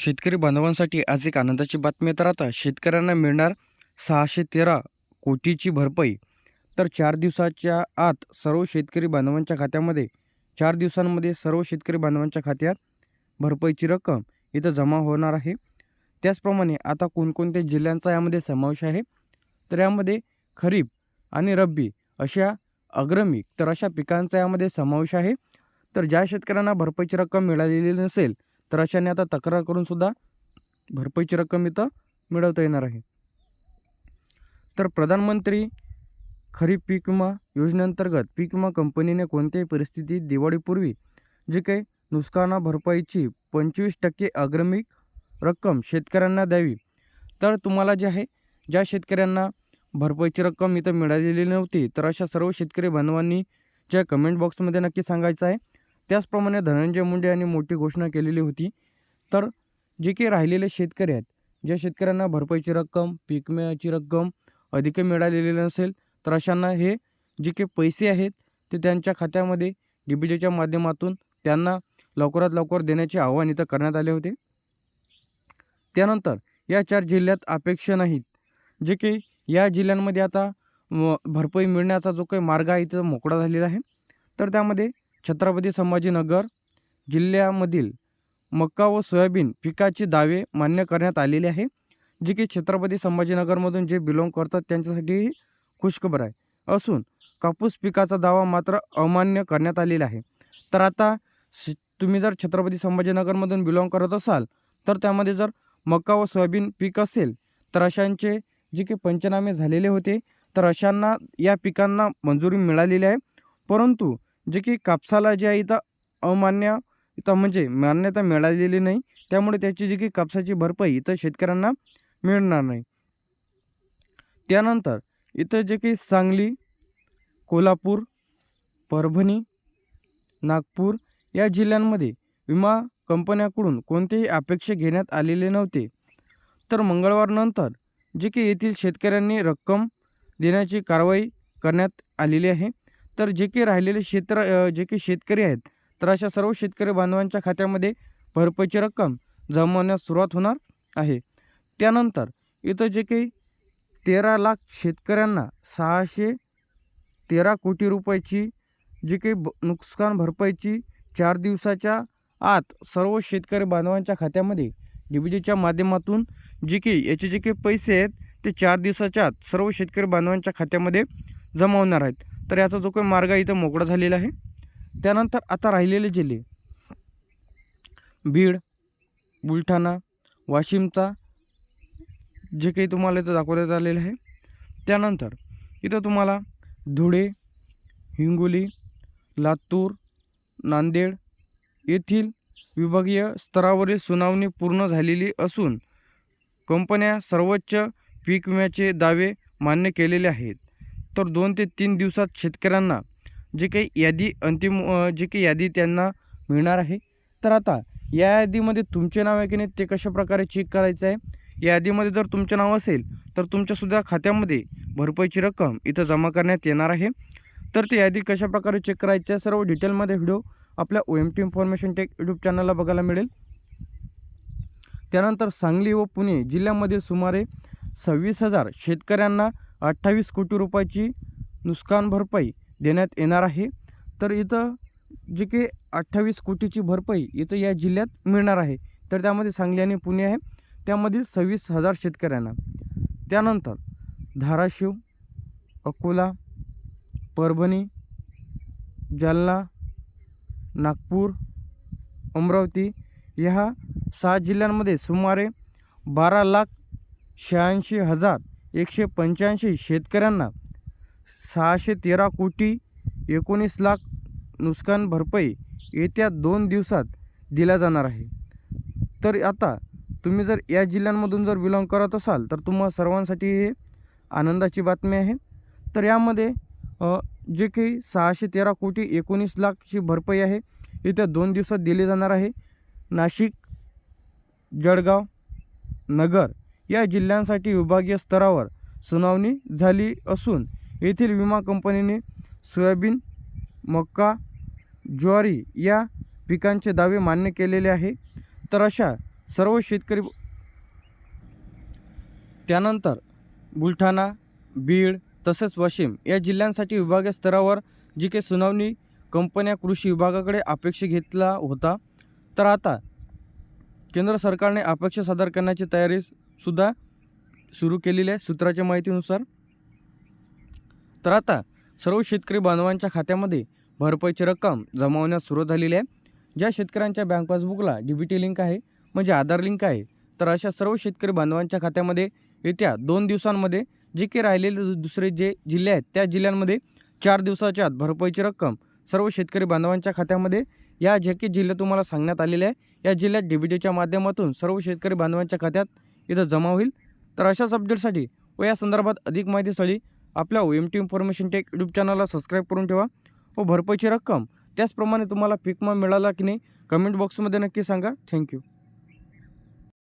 शेतकरी बांधवांसाठी आज एक आनंदाची बातमी तर आता शेतकऱ्यांना मिळणार सहाशे तेरा कोटीची भरपाई. तर चार दिवसाच्या आत सर्व शेतकरी बांधवांच्या खात्यामध्ये चार दिवसांमध्ये सर्व शेतकरी बांधवांच्या खात्यात भरपाईची रक्कम इथं जमा होणार आहे. त्याचप्रमाणे आता कोणकोणत्या जिल्ह्यांचा यामध्ये समावेश आहे? तर यामध्ये खरीप आणि रब्बी अशा अग्रमी तर अशा पिकांचा यामध्ये समावेश आहे. तर ज्या शेतकऱ्यांना भरपाईची रक्कम मिळालेली नसेल तर अशाने आता तक्रार करूनसुद्धा भरपाईची रक्कम इथं मिळवता येणार आहे. तर प्रधानमंत्री खरीप पीक विमा योजनेअंतर्गत पीक विमा कंपनीने कोणत्याही परिस्थितीत दिवाळीपूर्वी जे काही नुकसाना भरपाईची पंचवीस टक्के अग्रमिक रक्कम शेतकऱ्यांना द्यावी. तर तुम्हाला जे आहे ज्या शेतकऱ्यांना भरपाईची रक्कम इथं मिळालेली नव्हती तर अशा सर्व शेतकरी बांधवांनी ज्या कमेंट बॉक्समध्ये नक्की सांगायचं आहे त्याचप्रमाणे धनंजय मुंडे यांनी मोठी घोषणा केलेली होती. तर जे काही राहिलेले शेतकरी आहेत ज्या शेतकऱ्यांना भरपाईची रक्कम पीक विम्याची रक्कम अधिक मिळालेली नसेल तर अशांना हे जे काही पैसे आहेत ते त्यांच्या खात्यामध्ये डी बी जीच्या माध्यमातून त्यांना लवकरात लवकर देण्याचे आवाहन इथं करण्यात आले होते. त्यानंतर या चार जिल्ह्यात अपेक्षा नाहीत. जे की या जिल्ह्यांमध्ये आता भरपाई मिळण्याचा जो काही मार्ग आहे इथं मोकळा झालेला आहे. तर त्यामध्ये छत्रपती संभाजीनगर जिल्ह्यामधील मका व सोयाबीन पिकाचे दावे मान्य करण्यात आलेले आहे जे की छत्रपती संभाजीनगरमधून जे बिलॉंग करतात त्यांच्यासाठीही खुशखबर आहे. असून कापूस पिकाचा दावा मात्र अमान्य करण्यात आलेला आहे. तर आता श तुम्ही जर छत्रपती संभाजीनगरमधून बिलॉंग करत असाल तर त्यामध्ये जर मका व सोयाबीन पीक असेल तर अशांचे जे की पंचनामे झालेले होते तर अशांना या पिकांना मंजुरी मिळालेली आहे. परंतु जे की कापसाला जे आहे इथं अमान्य इथं म्हणजे मान्यता मिळालेली नाही. त्यामुळे त्याची जी की कापसाची भरपाई इथं शेतकऱ्यांना मिळणार नाही. त्यानंतर इथं जे की सांगली कोल्हापूर परभणी नागपूर या जिल्ह्यांमध्ये विमा कंपन्याकडून कोणतेही अपेक्षा घेण्यात आलेले नव्हते. तर मंगळवारनंतर जे की येथील शेतकऱ्यांनी रक्कम देण्याची कारवाई करण्यात आलेली आहे. तर जे काही राहिलेले क्षेत्र जे काही शेतकरी आहेत तर अशा सर्व शेतकरी बांधवांच्या खात्यामध्ये भरपाईची रक्कम जमा होण्यास सुरुवात होणार आहे. त्यानंतर इथं जे काही तेरा लाख शेतकऱ्यांना सहाशे तेरा कोटी रुपयाची जी काही ब नुकसान भरपाईची चार दिवसाच्या आत सर्व शेतकरी बांधवांच्या खात्यामध्ये डी बी जीच्या माध्यमातून जे काही याचे जे काही पैसे आहेत ते चार दिवसाच्या आत सर्व शेतकरी बांधवांच्या खात्यामध्ये जमा होणार आहेत. तर याचा जो काही मार्ग आहे इथं मोकळा झालेला आहे. त्यानंतर आता राहिलेले जिल्हे. बीड बुलढाणा वाशिमचा जे काही तुम्हाला इथं दाखवण्यात आलेलं आहे. त्यानंतर इथं तुम्हाला धुळे हिंगोली लातूर नांदेड येथील विभागीय स्तरावरील सुनावणी पूर्ण झालेली असून कंपन्या सर्वोच्च पीक विम्याचे दावे मान्य केलेले आहेत. तर दोन ते तीन दिवसात शेतकऱ्यांना जे काही यादी अंतिम जे काही यादी त्यांना मिळणार आहे. तर आता या यादीमध्ये तुमचे नाव आहे की नाही ते कशा प्रकारे चेक करायचं आहे? या यादीमध्ये जर तुमचे नाव असेल तर तुमच्यासुद्धा खात्यामध्ये भरपाईची रक्कम इथं जमा करण्यात येणार आहे. तर ती यादी कशा प्रकारे चेक करायची आहे? सर्व डिटेलमध्ये व्हिडिओ आपल्या O M T information tech YouTube चॅनलला बघायला मिळेल. त्यानंतर सांगली व पुणे जिल्ह्यामध्ये सुमारे सव्वीस हजार शेतकऱ्यांना अठ्ठावीस कोटी रुपयाची नुकसान भरपाई देण्यात येणार आहे. तर इथं जे काही अठ्ठावीस कोटीची भरपाई इथं या जिल्ह्यात मिळणार आहे. तर त्यामध्ये सांगली आणि पुणे आहे. त्यामध्ये सव्वीस हजार शेतकऱ्यांना. त्यानंतर धाराशिव अकोला परभणी जालना नागपूर अमरावती ह्या सहा जिल्ह्यांमध्ये सुमारे बारा लाख शहाऐंशी हजार एकशे पंच्याऐंशी शेतकऱ्यांना सहाशे तेरा कोटी एकोणीस लाख नुकसान भरपाई येत्या दोन दिवसात दिल्या जाणार आहे. तर आता तुम्ही जर या जिल्ह्यांमधून जर बिलॉंग करत असाल तर तुम्हा सर्वांसाठी हे आनंदाची बातमी आहे. तर यामध्ये जे काही सहाशे तेरा कोटी एकोणीस लाखची भरपाई आहे येत्या दोन दिवसात दिली जाणार आहे. नाशिक जळगाव नगर. या जिल्ह्यांसाठी विभागीय स्तरावर सुनावणी झाली असून येथील विमा कंपनीने सोयाबीन मका ज्वारी या पिकांचे दावे मान्य केलेले आहे. तर अशा सर्व शेतकरी त्यानंतर बुलढाणा बीड तसेच वाशिम या जिल्ह्यांसाठी विभागीय स्तरावर जी काही सुनावणी कंपन्या कृषी विभागाकडे अपेक्षा घेतला होता. तर आता केंद्र सरकारने अपेक्षा सादर करण्याची तयारीसुद्धा सुरू केलेली आहे सूत्राच्या माहितीनुसार. तर आता सर्व शेतकरी बांधवांच्या खात्यामध्ये भरपाईची रक्कम जमा होण्यास सुरू झालेली आहे. ज्या शेतकऱ्यांच्या बँक पासबुकला डी बी टी लिंक आहे म्हणजे आधार लिंक आहे तर अशा सर्व शेतकरी बांधवांच्या खात्यामध्ये येत्या दोन दिवसांमध्ये जे काही राहिलेले दु- दुसरे जे जिल्हे आहेत त्या जिल्ह्यांमध्ये चार दिवसाच्या आत भरपाईची रक्कम सर्व शेतकरी बांधवांच्या खात्यामध्ये या जे जिल्ह्यात तुम्हाला सांगण्यात आलेले आहे. या जिल्ह्यात डी बी माध्यमातून सर्व शेतकरी बांधवांच्या खात्यात इथं जमा होईल. तर अशाच अपडेटसाठी व या संदर्भात अधिक माहितीसाठी आपल्या O M T information tech YouTube चॅनलला सबस्क्राईब करून ठेवा. व भरपाईची रक्कम त्याचप्रमाणे तुम्हाला पीक विमा मिळाला की नाही कमेंट बॉक्समध्ये नक्की सांगा. थँक्यू